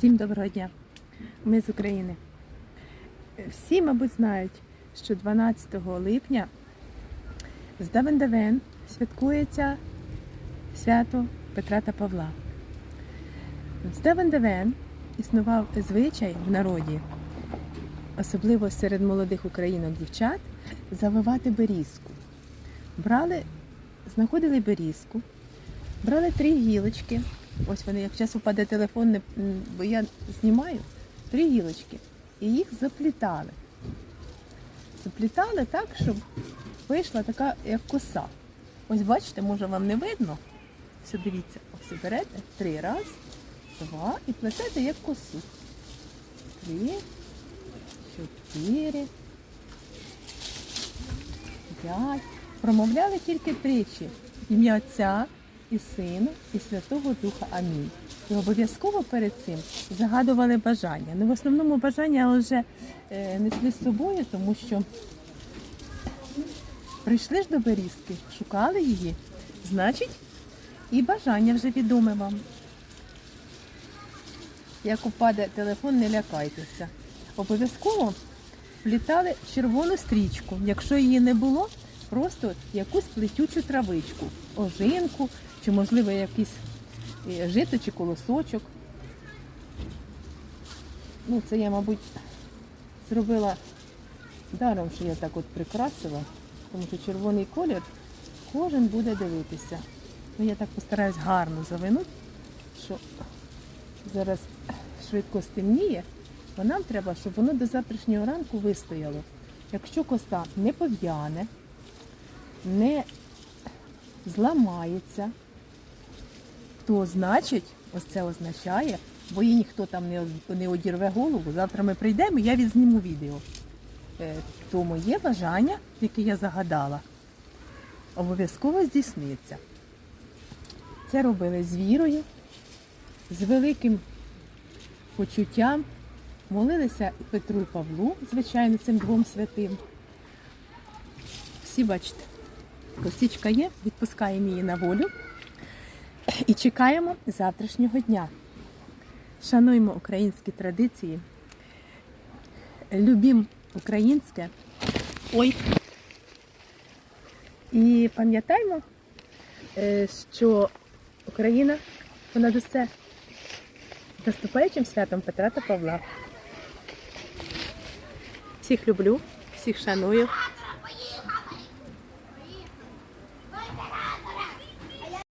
Всім доброго дня! Ми з України. Всі, мабуть, знають, що 12 липня з давен-давен святкується свято Петра та Павла. З давен-давен існував звичай в народі, особливо серед молодих українок дівчат, завивати берізку. Брали, знаходили берізку, брали три гілочки. Ось вони, як час упаде телефон, не, бо я знімаю три гілочки. І їх заплітали. Заплітали так, щоб вийшла така, як коса. Ось бачите, може вам не видно. Все, дивіться, ось берете три раз, два і плетете як косу. Три, чотири, п'ять. Промовляли тільки тричі. Ім'я Отця і Сина, і Святого Духа. Амінь. І обов'язково перед цим загадували бажання. Ну, в основному бажання вже е, несли з собою, тому що прийшли ж до Берізки, шукали її, значить, і бажання вже відоме вам. Як упаде телефон, не лякайтеся. Обов'язково плітали червону стрічку. Якщо її не було, просто якусь плетючу травичку, ожинку, чи, можливо, якийсь е, жито чи колосочок. Ну, це я, мабуть, зробила даром, що я так от прикрасила, тому що червоний колір кожен буде дивитися. Ну, я так постараюсь гарно завинути, що зараз швидко стемніє, бо нам треба, щоб воно до завтрашнього ранку вистояло. Якщо коса не пов'яне, не зламається, то значить, ось це означає, бо їй ніхто там не, не одірве голову. Завтра ми прийдемо, я відзніму відео. Е, То моє бажання, яке я загадала, обов'язково здійсниться. Це робили з вірою, з великим почуттям. Молилися Петру і Павлу, звичайно, цим двом святим. Всі бачите, косичка є, відпускаємо її на волю і чекаємо завтрашнього дня. Шануємо українські традиції, любім українське. Ой. І пам'ятаємо, е, що Україна понад усе наступаючим святом Петра та Павла. Всіх люблю, всіх шаную.